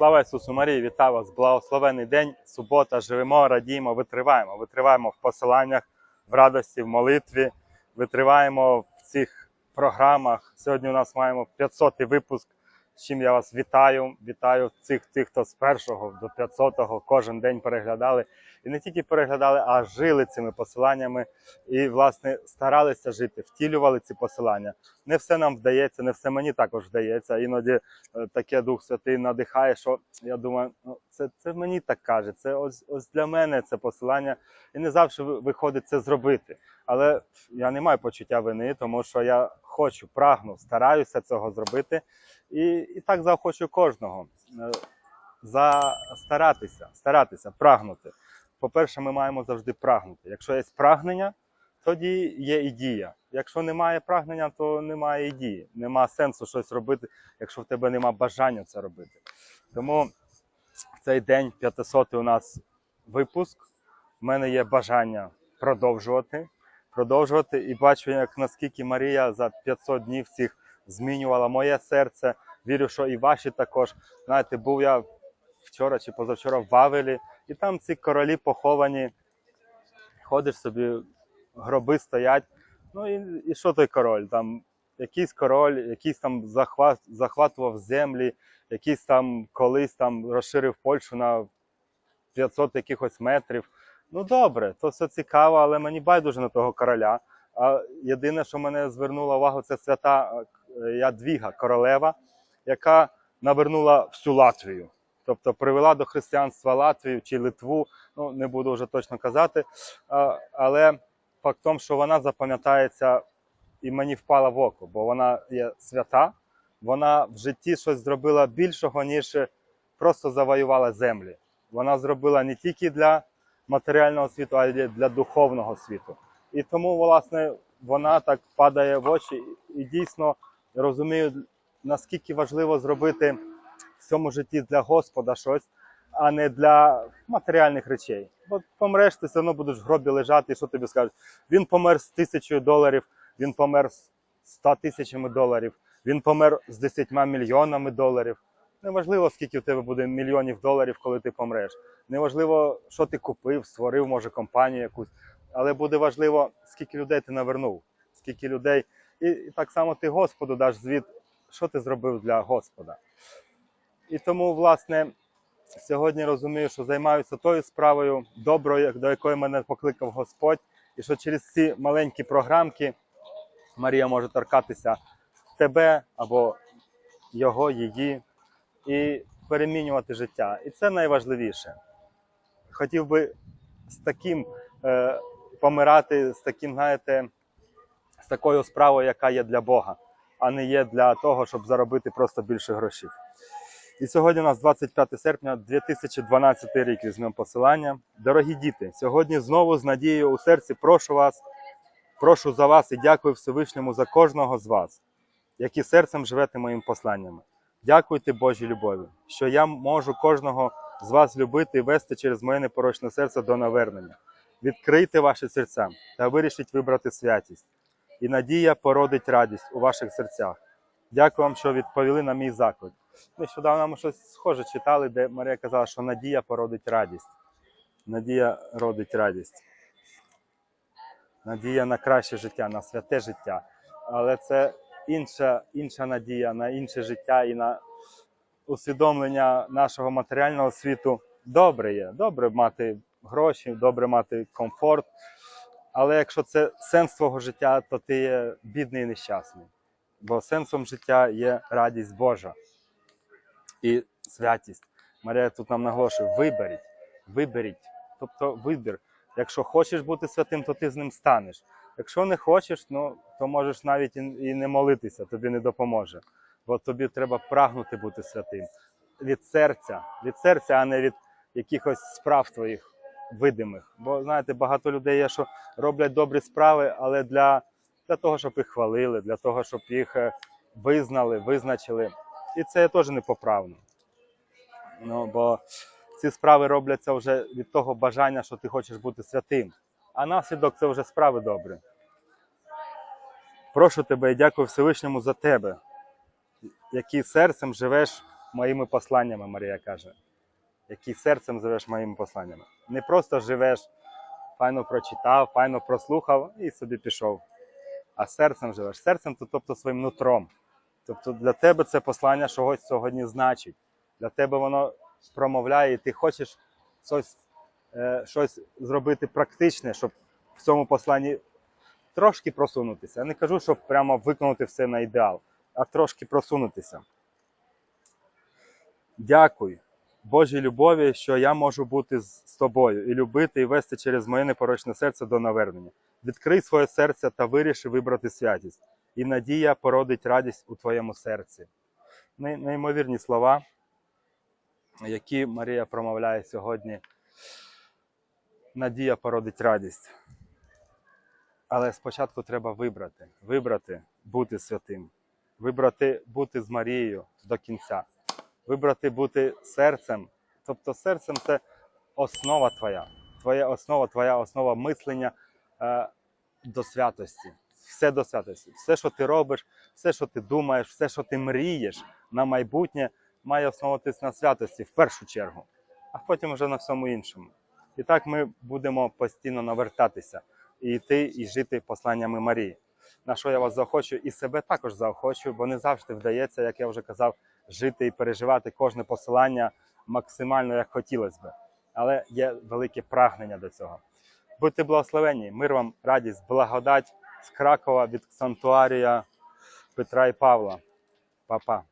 Слава Ісусу Марії, вітаю вас! Благословений день, субота, живемо, радіємо, витриваємо. Витриваємо в посиланнях, в радості, в молитві, витриваємо в цих програмах. Сьогодні у нас маємо 500-й випуск, чим я вас вітаю. Вітаю цих тих, хто з першого до 500-го кожен день переглядали. І не тільки переглядали, а жили цими посиланнями і, власне, старалися жити, втілювали ці посилання. Не все нам вдається, не все мені також вдається. Іноді е, таке Дух Святий надихає, що я думаю, ну це, це мені так каже. Це ось ось для мене це посилання, і не завжди ви- виходить це зробити. Але я не маю почуття вини, тому що я хочу, прагну, стараюся цього зробити. І, і так заохочу кожного. Е, За старатися, старатися, прагнути. По-перше, ми маємо завжди прагнути. Якщо є прагнення, тоді є і дія. Якщо немає прагнення, то немає і дії. Нема сенсу щось робити, якщо в тебе нема бажання це робити. Тому цей день 500 у нас випуск. У мене є бажання продовжувати, продовжувати. І бачу, як наскільки Марія за 500 днів цих змінювала моє серце. Вірю, що і ваші також. Знаєте, був я вчора чи позавчора в Вавелі, і там ці королі поховані. Ходиш собі, гроби стоять. Ну і, і що той король? Там якийсь король, якийсь там захват, захватував землі, якийсь там колись там розширив Польщу на 500 якихось метрів. Ну добре, то все цікаво, але мені байдуже на того короля. А єдине, що мене звернуло увагу, це свята е, Ядвіга, королева, яка навернула всю Латвію. Тобто привела до християнства Латвію чи Литву, ну не буду вже точно казати. Але факт що вона запам'ятається і мені впала в око, бо вона є свята, вона в житті щось зробила більшого, ніж просто завоювала землі. Вона зробила не тільки для матеріального світу, а для духовного світу. І тому, власне, вона так падає в очі і дійсно розумію, наскільки важливо зробити в цьому житті для Господа щось, а не для матеріальних речей. Бо помреш, ти все одно будеш в гробі лежати, і що тобі скажуть? Він помер з тисячою доларів, він помер з 100 тисячами доларів, він помер з 10 мільйонами доларів. Неважливо, скільки в тебе буде мільйонів доларів, коли ти помреш. Неважливо, що ти купив, створив, може, компанію якусь. Але буде важливо, скільки людей ти навернув, скільки людей. І, і так само ти Господу даш звіт, що ти зробив для Господа. І тому, власне, сьогодні розумію, що займаюся тою справою доброю, до якої мене покликав Господь, і що через ці маленькі програмки Марія може торкатися тебе або його, її, і перемінювати життя. І це найважливіше. Хотів би з таким е, помирати, з таким, знаєте, з такою справою, яка є для Бога, а не є для того, щоб заробити просто більше грошей. І сьогодні у нас 25 серпня 2012 рік візьмемо посилання. Дорогі діти, сьогодні знову з надією у серці прошу вас, прошу за вас і дякую Всевишньому за кожного з вас, які серцем живете моїм посланнями. Дякуйте Божій любові, що я можу кожного з вас любити і вести через моє непорочне серце до навернення. Відкрийте ваші серця та вирішіть вибрати святість. І надія породить радість у ваших серцях. Дякую вам, що відповіли на мій заклик. Нещодавно ми щось схоже читали, де Марія казала, що надія породить радість. Надія родить радість. Надія на краще життя, на святе життя. Але це інша, інша надія на інше життя і на усвідомлення нашого матеріального світу. Добре є. Добре мати гроші, добре мати комфорт. Але якщо це сенс твого життя, то ти є бідний і нещасний. Бо сенсом життя є радість Божа і святість. Марія тут нам наголошує: виберіть, виберіть. Тобто вибір. Якщо хочеш бути святим, то ти з ним станеш. Якщо не хочеш, ну то можеш навіть і не молитися, тобі не допоможе. Бо тобі треба прагнути бути святим від серця, від серця, а не від якихось справ твоїх видимих. Бо знаєте, багато людей є, що роблять добрі справи, але для, для того, щоб їх хвалили, для того, щоб їх е, визнали, визначили. І це теж непоправно. Ну, бо ці справи робляться вже від того бажання, що ти хочеш бути святим. А наслідок це вже справи добрі. Прошу тебе і дякую Всевишньому за тебе, який серцем живеш моїми посланнями, Марія каже. Які серцем живеш моїми посланнями. Не просто живеш, файно прочитав, файно прослухав і собі пішов. А серцем живеш. Серцем, то, тобто своїм нутром. Тобто для тебе це послання чогось сьогодні значить. Для тебе воно промовляє, і ти хочеш щось, е, щось зробити практичне, щоб в цьому посланні трошки просунутися. Я не кажу, щоб прямо виконати все на ідеал, а трошки просунутися. Дякую Божій любові, що я можу бути з тобою і любити і вести через моє непорочне серце до навернення. Відкрий своє серце та виріши вибрати святість, і надія породить радість у твоєму серці. Неймовірні слова, які Марія промовляє сьогодні. Надія породить радість. Але спочатку треба вибрати, вибрати бути святим, вибрати бути з Марією до кінця, вибрати бути серцем. Тобто серцем це основа твоя, твоя основа, твоя основа мислення е, до святості. Все до святості. Все, що ти робиш, все, що ти думаєш, все, що ти мрієш на майбутнє, має основуватись на святості в першу чергу, а потім вже на всьому іншому. І так ми будемо постійно навертатися і йти і жити посланнями Марії. На що я вас заохочу, і себе також заохочу, бо не завжди вдається, як я вже казав, жити і переживати кожне посилання максимально як хотілося би. Але є велике прагнення до цього. Будьте благословені, мир вам, радість, благодать з Кракова від санктуарія Петра і Павла. Па-па.